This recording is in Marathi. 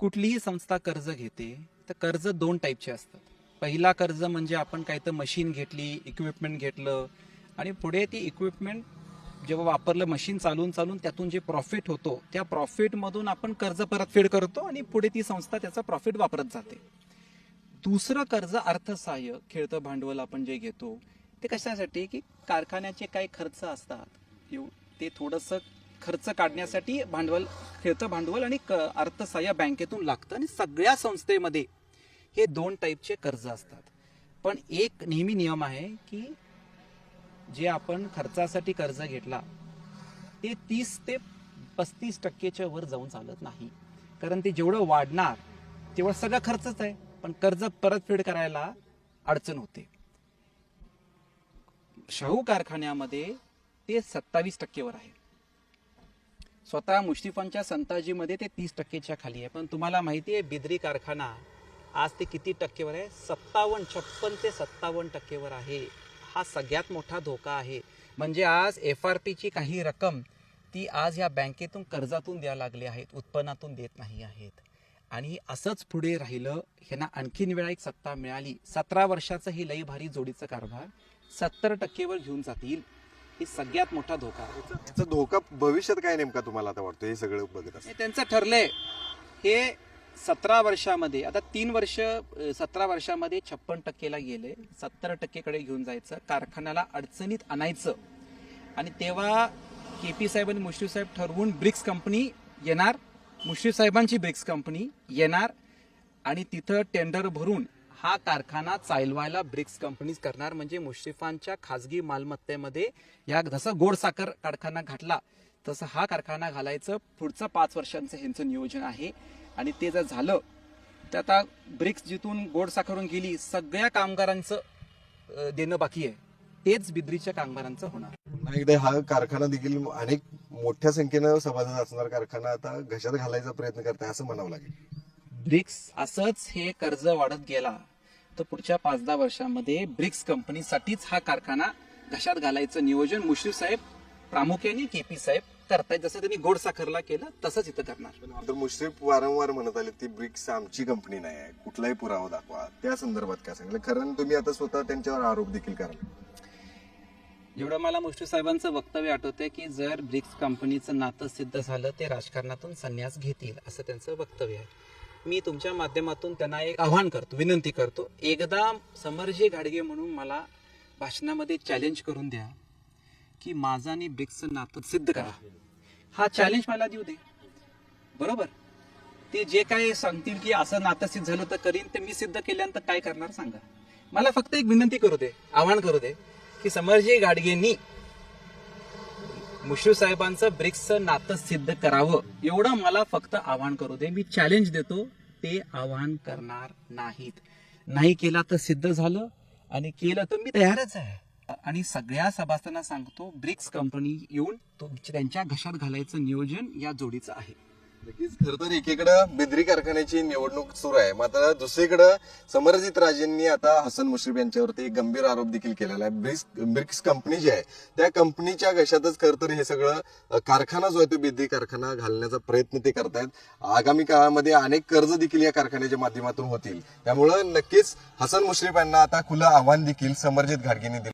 कुठलीही संस्था कर्ज घेते तर कर्ज दोन टाईपचे असतात. पहिला कर्ज म्हणजे आपण काही तर मशीन घेतली इक्विपमेंट घेतलं आणि पुढे ती इक्विपमेंट जेव्हा वापरलं मशीन चालून चालून त्यातून जे प्रॉफिट होतो त्या प्रॉफिटमधून आपण कर्ज परतफेड करतो आणि पुढे ती संस्था त्याचा प्रॉफिट वापरत जाते. दुसरं कर्ज अर्थसहाय्य खेळतं भांडवल आपण जे घेतो ते कशासाठी? की कारखान्याचे काही खर्च असतात ते थोडंसं खर्च काढण्यासाठी भांडवल खेळतं भांडवल आणि अर्थसहाय्य बँकेतून लागतं. आणि सगळ्या संस्थेमध्ये हे दोन टाईपचे कर्ज असतात. पण एक नेहमी नियम आहे की जे आपण खर्चासाठी कर्ज घेतला ते तीस ते पस्तीस टक्केच्या वर जाऊन चालत नाही. कारण ते जेवढं वाढणार तेवढं सगळं खर्चच आहे. पण कर्ज परतफेड करायला अडचण होते. शाहू कारखान्यामध्ये ते सत्तावीस टक्केवर आहे. स्वतः मुश्रीफांच्या संताजीमध्ये ते तीस टक्केच्या खाली आहे. पण तुम्हाला माहिती आहे बिद्री कारखाना आज ते किती टक्केवर आहे? सत्तावन्न छप्पन ते सत्तावन्न टक्केवर आहे. हा सगळ्यात मोठा धोका आहे. म्हणजे आज एफ आर पीची काही रक्कम ती आज या बँकेतून कर्जातून द्यायला लागली आहेत उत्पन्नातून देत नाही आहेत. आणि असंच पुढे राहिलं ह्यांना आणखीन वेळा एक सत्ता मिळाली. सतरा वर्षाचं ही लई भारी जोडीचं कारभार सत्तर टक्केवर घेऊन जातील. हे सगळ्यात मोठा धोका. आहे धोका भविष्यात काय नेमका तुम्हाला आता वाटतं हे सगळं बघत असं हे त्यांचं ठरलंय. हे सतरा वर्षामध्ये आता तीन वर्ष सतरा वर्षामध्ये छप्पन टक्केला गेले. सत्तर टक्केकडे घेऊन जायचं. कारखान्याला अडचणीत आणायचं. आणि तेव्हा के पी साहेब आणि मुश्रीफ साहेब ठरवून ब्रिक्स कंपनी येणार. मुश्रीफ साहेबांची ब्रिक्स कंपनी येणार. आणि तिथं टेंडर भरून हा कारखाना चालवायला ब्रिक्स कंपनीज करणार. म्हणजे मुश्रीफांच्या खाजगी मालमत्तेमध्ये या जसं गोड साखर कारखाना घातला तसं हा कारखाना घालायचं. पुढचं पाच वर्षांचं ह्यांचं नियोजन आहे. आणि ते जर झालं तर आता ब्रिक्स जिथून गोड साखरून गेली सगळ्या कामगारांचं देणं बाकी आहे. तेच बिद्रीच्या कामगारांचं होणार. एकदा हा कारखाना देखील अनेक मोठ्या संख्येनं सभासद असणार कारखाना आता घशात घालायचा प्रयत्न करताय असं म्हणावं लागेल. ब्रिक्स असंच हे कर्ज वाढत गेला. तर पुढच्या पाच दहा वर्षामध्ये ब्रिक्स कंपनीसाठीच हा कारखाना घशात घालायचं नियोजन मुश्रीफ साहेब प्रामुख्याने केपी साहेब करतायत. जसं त्यांनी गोड साखरला केलं तसंच इथं करणार. तर मुश्रीफ वारंवार म्हणत आले ती ब्रिक्स आमची कंपनी नाही आहे. कुठलाही पुरावा दाखवा. त्या संदर्भात काय सांगितलं? कारण तुम्ही आता स्वतः त्यांच्यावर आरोप देखील करा जेवढं मला मुश्रीफ साहेबांचं वक्तव्य आठवतंय की जर ब्रिक्स कंपनीचं नातं सिद्ध झालं ते राजकारणातून संन्यास घेतील असं त्यांचं वक्तव्य आहे. मी तुमच्या माध्यमातून त्यांना एक आव्हान करतो विनंती करतो. एकदा समरजी घाडगे म्हणून मला भाषणामध्ये चॅलेंज करून द्या की माझं आणि ब्रिक्सचं नातं सिद्ध करा. हा चॅलेंज मला देऊ दे. बरोबर? ते जे काय सांगतील की असं नातं सिद्ध झालं तर करीन ते मी सिद्ध केल्यानंतर काय करणार सांगा. मला फक्त एक विनंती करू दे आव्हान करू दे की समरजी गाडगेंनी मुश्रीफ साहेबांचं ब्रिक्सचं नातं सिद्ध करावं. एवढं मला फक्त आव्हान करू दे. मी चॅलेंज देतो ते आव्हान करणार नाहीत. नाही केला तर सिद्ध झालं आणि केलं तर मी तयारच आहे. आणि सगळ्या सभासदांना सांगतो ब्रिक्स कंपनी येऊन तुमच्या त्यांच्या घशात घालायचं नियोजन या जोडीचं आहे. खर तर एकीकडं बिद्री कारखान्याची निवडणूक सुरू आहे. मात्र दुसरीकडं समरजित राजेंनी आता हसन मुश्रीफ यांच्यावरती एक गंभीर आरोप देखील केलेला आहे. ब्रिक्स ब्रिक्स कंपनी जी आहे त्या कंपनीच्या घशातच खर तर हे सगळं कारखाना जो आहे तो बिद्री कारखाना घालण्याचा प्रयत्न ते करतायत. आगामी काळामध्ये अनेक कर्ज देखील या कारखान्याच्या माध्यमातून होतील. त्यामुळं नक्कीच हसन मुश्रीफ यांना आता खुलं आव्हान देखील समरजित घाडगेंनी दिलं